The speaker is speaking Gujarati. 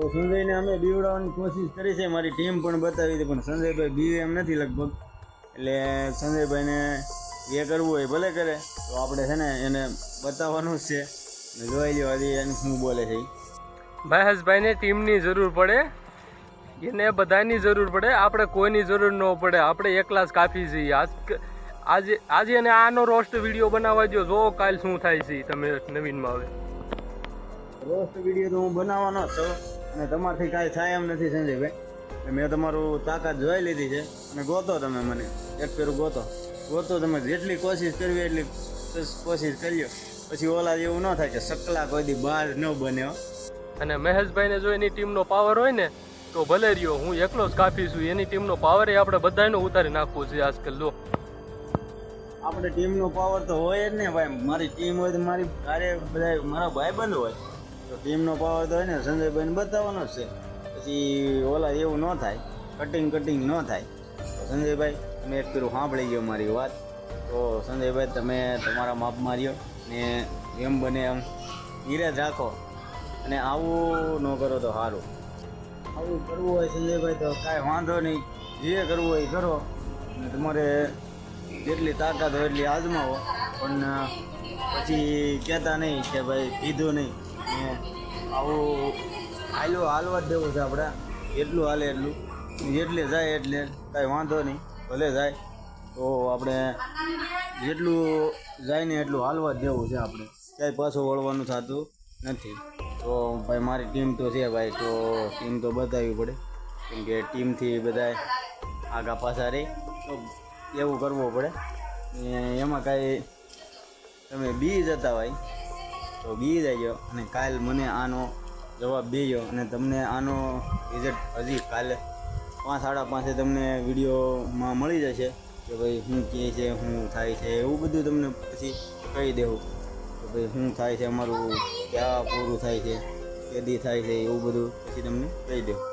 તો સંજયને અમે બીવડાવવાની કોશિશ કરી છે. મારી ટીમ પણ બતાવી હતી પણ સંજયભાઈ બીવે એમ નથી લગભગ. એટલે સંજયભાઈને એ કરવું હોય ભલે કરે. તો આપણે છે ને એને બતાવવાનું જ છે. જોઈ લ્યો હજી એને શું બોલે છે ભાઈ મહેશભાઈને ટીમની જરૂર પડે. એને બધાની જરૂર પડે. આપણે કોઈની જરૂર ન પડે. આપણે એકલા જ કાફી છીએ. આજ આજે આજે એને આનો રોસ્ટ વીડિયો બનાવવા જો જો કાલ શું થાય છે તમે નવીનમાં હવે. રોસ્ટ વીડિયો તો હું બનાવવાનો છું. અને તમારથી કાંઈ થાય એમ નથી સંજયભાઈ. મેં તમારું તાકાત જોઈ લીધી છે. અને ગોતો તમે મને. એક ફેરું ગોતો. ગોતો તમે જેટલી કોશિશ કરવી એટલી કોશિશ કરીએ પછી ઓલા એવું ન થાય કે સકલા કોઈ દી બહાર ન બને હો. અને મહેશભાઈને જો એની ટીમનો પાવર હોય ને તો ભલે રહ્યો હું એકલો જ કાફી છું. એની ટીમનો પાવર એ આપણે બધાનો ઉતારી નાખવો છે આજકાલ લો. આપણે ટીમનો પાવર તો હોય જ ને ભાઈ. મારી ટીમ હોય તો મારી અરે બધા મારા ભાઈબંધ હોય. તો ટીમનો પાવર તો હોય ને સંજયભાઈને બતાવવાનો છે. પછી ઓલા એવું ન થાય કટિંગ કટિંગ ન થાય. તો સંજયભાઈ, મેં એક પેલું સાંભળી ગયો મારી વાત. તો સંજયભાઈ, તમે તમારા માપ માર્યો ને એમ બને એમ ધીરજ રાખો અને આવું ન કરો તો સારું આવું કરવું હોય સંજયભાઈ તો કાંઈ વાંધો નહીં. જે કરવું હોય કરો. અને તમારે જેટલી તાકાત હોય એટલી આજમાવો. પણ પછી કહેતા નહીં કે ભાઈ કીધું નહીં. આવું હાલો, હાલવા જ દેવું છે આપણે. એટલું હાલે એટલું. જેટલે જાય એટલે, કાંઈ વાંધો નહીં. ભલે જાય. તો આપણે જેટલું જાય ને એટલું હાલવા જ દેવું છે આપણે. ક્યાંય પાછું વળવાનું થતું નથી. તો ભાઈ, મારી ટીમ તો છે ભાઈ, તો ટીમ તો બતાવવી પડે. કેમ કે ટીમથી બધાય આગા પાછા રહી તો એવું કરવું પડે. એમાં કાંઈ તમે બી જતા હોય. તો બી જજો અને કાલ મને આનો જવાબ દેજો અને તમને આનો રિઝલ્ટ હજી કાલે પાંચ સાડા પાંચે તમને વિડીયોમાં મળી જશે કે ભાઈ શું કહે છે શું થાય છે, એવું બધું તમને પછી કહી દેવું કે ભાઈ શું થાય છે, અમારું ક્યાં પૂરું થાય છે, કેદી થાય છે, એવું બધું પછી તમને કહી દેવું.